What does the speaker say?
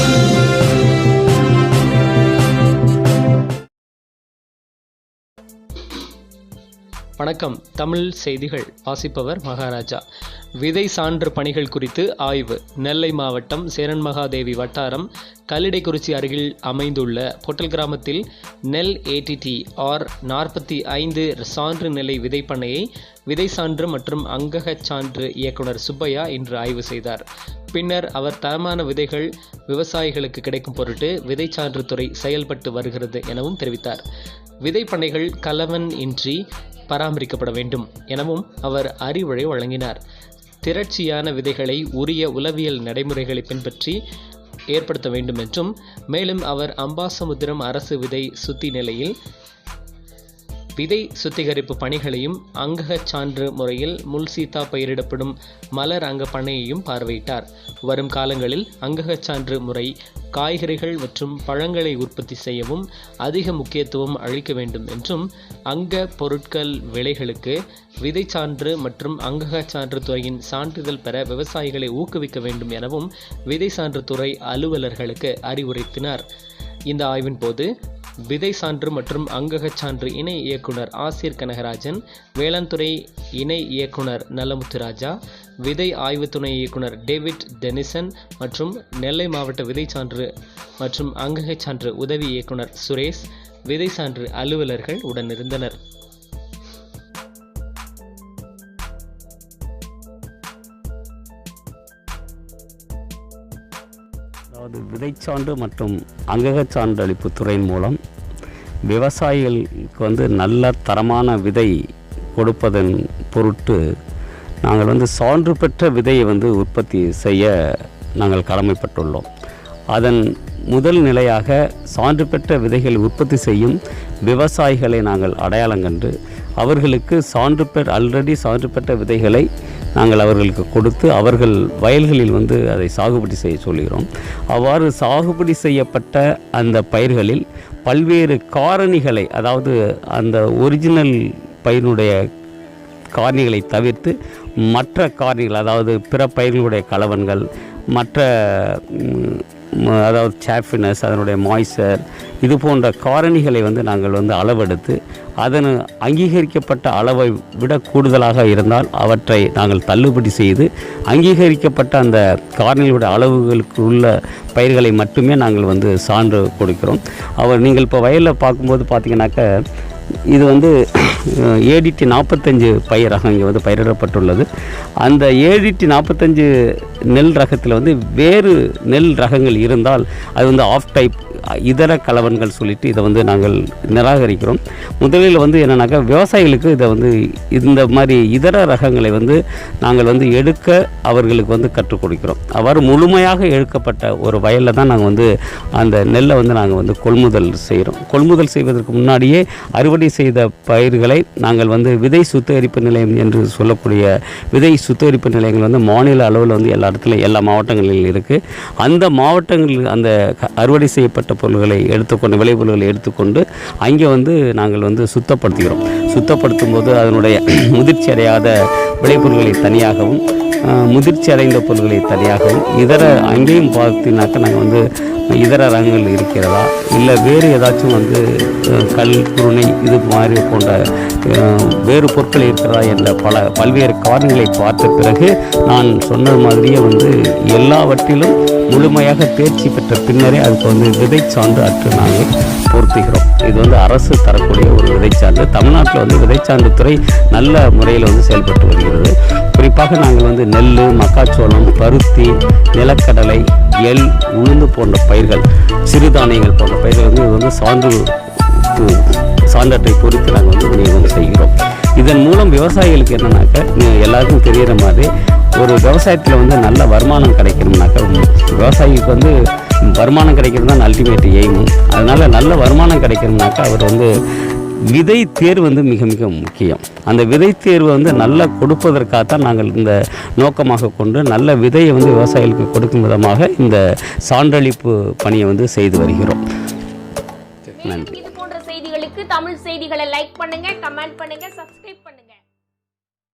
you. வணக்கம். தமிழ் செய்திகள். வாசிப்பவர் மகாராஜா. விதை சான்று பணிகள் குறித்து ஆய்வு. நெல்லை மாவட்டம் சேரன்மகாதேவி வட்டாரம் கல்லிடைக்குறிச்சி அருகில் அமைந்துள்ள பொட்டல் கிராமத்தில் நெல் ஏடிடி ஆர் நாற்பத்தி ஐந்து சான்று நிலை விதைப்பண்ணையை விதை சான்று மற்றும் அங்ககச் சான்று இயக்குனர் சுப்பையா இன்று ஆய்வு செய்தார். பின்னர் அவர் தரமான விதைகள் விவசாயிகளுக்கு கிடைக்கும் பொருட்டு விதைச்சான்று துறை செயல்பட்டு வருகிறது எனவும் தெரிவித்தார். விதைப்பண்ணைகள் கலவன் இன்றி பராமரிக்கப்பட வேண்டும் எனவும் அவர் அறிவுரை வழங்கினார். திரட்சியான விதைகளை உரிய உளவியல் நடைமுறைகளை பின்பற்றி ஏற்படுத்த வேண்டும் என்றும் மேலும் அவர் அம்பாசமுத்திரம் அரசு விதை சுத்தி நிலையில் விதை சுத்திகரிப்பு பணிகளையும் அங்ககச் சான்று முறையில் முல்சீதா பயிரிடப்படும் மலர் அங்க பண்ணையையும் பார்வையிட்டார். வரும் காலங்களில் அங்ககச் சான்று முறை காய்கறிகள் மற்றும் பழங்களை உற்பத்தி செய்யவும் அதிக முக்கியத்துவம் அளிக்க வேண்டும் என்றும் அங்க பொருட்கள் விலைகளுக்கு விதை சான்று மற்றும் அங்ககச் சான்று துறையின் சான்றிதழ் பெற விவசாயிகளை ஊக்குவிக்க வேண்டும் எனவும் விதை சான்று துறை அலுவலர்களுக்கு அறிவுறுத்தினார் இந்த ஆய்வின் போது விதை சான்று மற்றும் அங்ககச் சான்று இணை இயக்குனர் ஆசிர் கனகராஜன் வேளாண் துறை இணை இயக்குனர் நலமுத்துராஜா விதை ஆய்வு துணை இயக்குனர் டேவிட் டெனிசன் மற்றும் நெல்லை மாவட்ட விதை சான்று மற்றும் அங்ககச் சான்று உதவி இயக்குனர் சுரேஷ் விதை சான்று அலுவலர்கள் உடனிருந்தனர். அதாவது விதைச்சான்று மற்றும் அங்ககச் சான்றளிப்பு துறையின் மூலம் விவசாயிகளுக்கு வந்து நல்ல தரமான விதை கொடுப்பதன் பொருட்டு நாங்கள் வந்து சான்று பெற்ற விதையை வந்து உற்பத்தி செய்ய நாங்கள் கடமைப்பட்டுள்ளோம். அதன் முதல் நிலையாக சான்று பெற்ற விதைகள் உற்பத்தி செய்யும் விவசாயிகளை நாங்கள் அடையாளம் கண்டு அவர்களுக்கு சான்று பெற் ஆல்ரெடி சான்று பெற்ற விதைகளை நாங்கள் அவர்களுக்கு கொடுத்து அவர்கள் வயல்களில் வந்து அதை சாகுபடி செய்ய சொல்கிறோம் அவ்வாறு சாகுபடி செய்யப்பட்ட அந்த பயிர்களில் பல்வேறு காரணிகளை அதாவது அந்த ஒரிஜினல் பயிரினுடைய காரணிகளை தவிர்த்து மற்ற காரணிகள் அதாவது பிற பயிர்களுடைய கலவன்கள் மற்ற அதாவது சாஃபினஸ் அதனுடைய மாய்ச்சர் இது போன்ற காரணிகளை வந்து நாங்கள் வந்து அளவெடுத்து அதன் அங்கீகரிக்கப்பட்ட அளவை விட கூடுதலாக இருந்தால் அவற்றை நாங்கள் தள்ளுபடி செய்து அங்கீகரிக்கப்பட்ட அந்த காரணிகளுடைய அளவுகளுக்கு உள்ள பயிர்களை மட்டுமே நாங்கள் வந்து சான்று கொடுக்கிறோம். அவர் நீங்கள் இப்போ வயலில் பார்க்கும்போது பார்த்தீங்கன்னாக்க இது வந்து ஏடிடி நாற்பத்தஞ்சு பயிர் ரகம் இங்கே வந்து பயிரிடப்பட்டுள்ளது. அந்த ஏடிடி நாற்பத்தஞ்சு நெல் ரகத்தில் வந்து வேறு நெல் ரகங்கள் இருந்தால் அது வந்து ஆஃப் டைப் இதர கலவன்கள் சொல்லிட்டு இதை வந்து நாங்கள் நிராகரிக்கிறோம். முதலில் வந்து என்னென்னாக்கா விவசாயிகளுக்கு இதை வந்து இந்த மாதிரி இதர ரகங்களை வந்து நாங்கள் வந்து எடுக்க அவர்களுக்கு வந்து கற்றுக் கொடுக்கிறோம். அவ்வாறு முழுமையாக எடுக்கப்பட்ட ஒரு வயலில் தான் நாங்கள் வந்து அந்த நெல்லை வந்து நாங்கள் வந்து கொள்முதல் செய்கிறோம். கொள்முதல் செய்வதற்கு முன்னாடியே அறுவடை செய்த பயிர்களை நாங்கள் வந்து விதை சுத்திகரிப்பு நிலையம் என்று சொல்லக்கூடிய விதை சுத்திகரிப்பு நிலையங்கள் வந்து மாநில அளவில் வந்து எல்லா இடத்துலையும் எல்லா மாவட்டங்களிலும் இருக்குது அந்த மாவட்டங்களில் அந்த அறுவடை செய்யப்பட்ட பொருள்களை எடுத்துக்கொண்டு விளைபொருள்களை எடுத்துக்கொண்டு அங்கே வந்து நாங்கள் வந்து சுத்தப்படுத்துகிறோம். சுத்தப்படுத்தும் போது அதனுடைய முதிர்ச்சி அடையாத விளைபொருள்களை தனியாகவும் முதிர்ச்சி அடைந்த பொருள்களை தனியாகவும் இதர அங்கேயும் பார்த்தீங்கன்னாக்கா நாங்கள் வந்து இதர ரகங்கள் இருக்கிறதா? இல்லை வேறு ஏதாச்சும் வந்து கல் குருணை இது மாதிரி போன்ற வேறு பொருட்கள் இருக்கிறதா என்ற பல பல்வேறு காரணங்களை பார்த்த பிறகு நான் சொன்னது மாதிரியே வந்து எல்லாவற்றிலும் முழுமையாக தேர்ச்சி பெற்ற பின்னரே அதுக்கு வந்து விதை சான்று அற்று நாங்கள் பொருத்துகிறோம். இது வந்து அரசு தரக்கூடிய ஒரு விதைச்சான்று. தமிழ்நாட்டில் வந்து விதைச்சான்று துறை நல்ல முறையில் வந்து செயல்பட்டு வருகிறது. குறிப்பாக நாங்கள் வந்து நெல் மக்காச்சோளம் பருத்தி நிலக்கடலை எள் உளுந்து போன்ற பயிர்கள் சிறுதானியங்கள் போன்ற பயிர்கள் வந்து இது வந்து சான்று சான்றத்தை பொறுத்து நாங்கள் வந்து விநியோகம் செய்கிறோம். இதன் மூலம் விவசாயிகளுக்கு என்னன்னாக்கா எல்லாருக்கும் தெரிகிற மாதிரி ஒரு விவசாயத்தில் வந்து நல்ல வருமானம் கிடைக்கணும்னாக்கா விவசாயிக்கு வந்து வருமானம் கிடைக்கிறது தான் அல்டிமேட் எய்மும் அதனால் நல்ல வருமானம் கிடைக்கணும்னாக்கா அவர் வந்து விதை தேர்வு வந்து மிக மிக முக்கியம். அந்த விதை தேர்வு வந்து நல்லா கொடுப்பதற்காகத்தான் நாங்கள் இந்த நோக்கமாக கொண்டு நல்ல விதையை வந்து விவசாயிகளுக்கு கொடுக்கும் விதமாக இந்த சான்றளிப்பு பணியை வந்து செய்து வருகிறோம். நன்றி. இது போன்ற செய்திகளுக்கு தமிழ் செய்திகளை லைக் பண்ணுங்க கமெண்ட் பண்ணுங்க சப்ஸ்கிரைப் பண்ணுங்க.